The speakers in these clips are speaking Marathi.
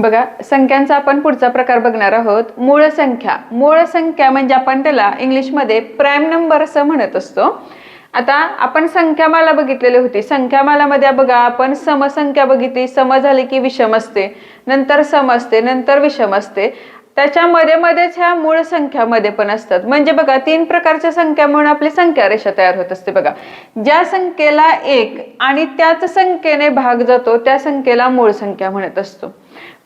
बघा संख्यांचा आपण पुढचा प्रकार बघणार आहोत. मूळ संख्या. मूळ संख्या म्हणजे आपण त्याला इंग्लिशमध्ये प्राईम नंबर असं म्हणत असतो. आता आपण संख्यामाला बघितलेली होती. संख्यामालामध्ये बघा आपण समसंख्या बघितली. सम झाली की विषम असते. नंतर सम असते नंतर विषम असते. त्याच्यामध्ये मध्येच ह्या मूळ संख्यामध्ये पण असतात. म्हणजे बघा तीन प्रकारच्या संख्या म्हणून आपली संख्या रेषा तयार होत असते बघा. ज्या संख्येला एक आणि त्याच संख्येने भाग जातो त्या संख्येला मूळ संख्या म्हणत असतो.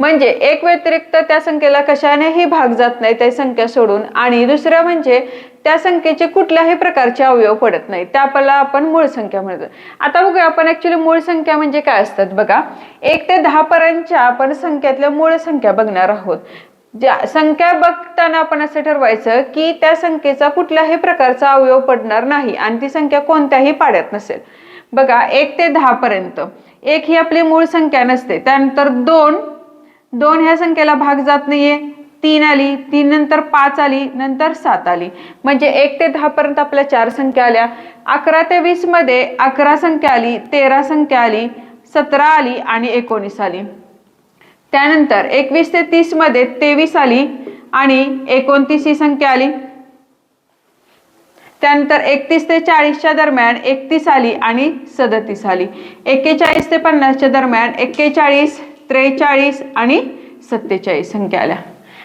म्हणजे एक व्यतिरिक्त त्या संख्येला कशानेही भाग जात नाही त्या संख्या सोडून आणि दुसरं म्हणजे त्या संख्येचे कुठल्याही प्रकारचे अवयव पडत नाही. त्याला आपण मूळ संख्या म्हणतो आता बघूया आपण ऍक्च्युली मूळ संख्या म्हणजे काय असतात बघा. एक ते दहा पर्यंतच्या आपण संख्यातल्या मूळ संख्या बघणार आहोत. ज्या संख्या बघताना आपण असं ठरवायचं की त्या संख्येचा कुठल्याही प्रकारचा अवयव पडणार नाही आणि ती संख्या कोणत्याही पाड्यात नसेल. बघा एक ते दहा पर्यंत. एक ही आपली मूळ संख्या नसते. त्यानंतर दोन. दोन ह्या संख्येला भाग जात नाहीये. तीन आली. तीन नंतर पाच आली. नंतर सात आली. म्हणजे एक ते दहा पर्यंत आपल्या चार संख्या आल्या. अकरा ते वीसमध्ये अकरा संख्या आली. तेरा संख्या आली. सतरा आली आणि एकोणीस आली. त्यानंतर एकवीस ते तीसमध्ये तेवीस आली आणि एकोणतीस ही संख्या आली. त्यानंतर एकतीस ते चाळीसच्या दरम्यान एकतीस आली आणि सदतीस आली. एक्केचाळीस ते पन्नासच्या दरम्यान एक्केचाळीस त्रेचाळीस आणि सत्तेचाळीस संख्या आल्या.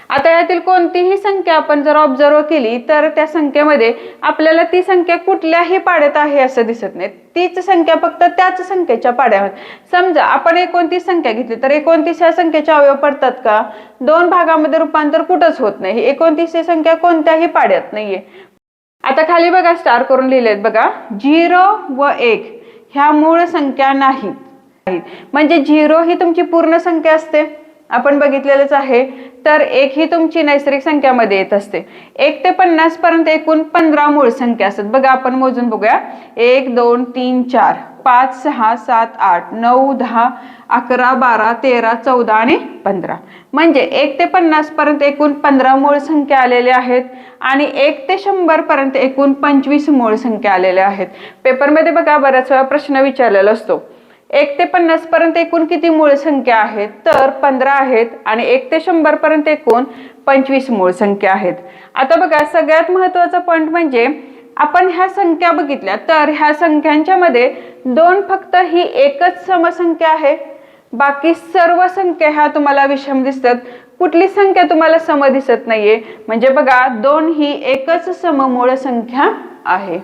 आता यातील कोणतीही संख्या आपण जर ऑब्झर्व केली तर त्या संख्येमध्ये आपल्याला ती संख्या कुठल्याही पाड्यात आहे असं दिसत नाही. तीच संख्या फक्त त्याच संख्येच्या पाड्यामध्ये समजा आपण एकोणतीस संख्या घेतली तर एकोणतीस ह्या संख्येचे अवयव पडतात का? दोन भागामध्ये रूपांतर कुठंच होत नाही. एकोणतीस ही संख्या कोणत्याही पाड्यात नाहीये. आता खाली बघा स्टार करून लिहिलेत बघा. झिरो व एक ह्या मूळ संख्या नाहीत. म्हणजे झिरो ही तुमची पूर्ण संख्या असते. आपण बघितलेलंच आहे. तर एक ही तुमची नैसर्गिक संख्यामध्ये येत असते. एक ते पन्नास पर्यंत एकूण पंधरा मूळ संख्या असतात. बघा आपण मोजून बघूया. एक दोन तीन चार पाच सहा सात आठ नऊ दहा अकरा बारा तेरा चौदा आणि पंधरा. म्हणजे एक ते पन्नास पर्यंत एकूण पंधरा मूळ संख्या आलेल्या आहेत आणि एक ते शंभर पर्यंत एकूण पंचवीस मूळ संख्या आलेल्या आहेत. पेपरमध्ये बघा बऱ्याच वेळा प्रश्न विचारलेला असतो. एक ते पन्नास पर्यंत एकूण किती मूळ संख्या आहेत? तर पंधरा आहेत आणि एक ते शंभर पर्यंत एकूण पंचवीस मूळ संख्या आहेत. आता बघा सगळ्यात महत्त्वाचा पॉईंट म्हणजे आपण ह्या संख्या बघितल्या तर ह्या संख्यांच्या मध्ये दोन फक्त ही एकच समसंख्या आहे. बाकी सर्व संख्या ह्या तुम्हाला विषम दिसतात. कुठली संख्या तुम्हाला सम दिसत नाहीये? म्हणजे बघा दोन ही एकच सममूळ संख्या आहे.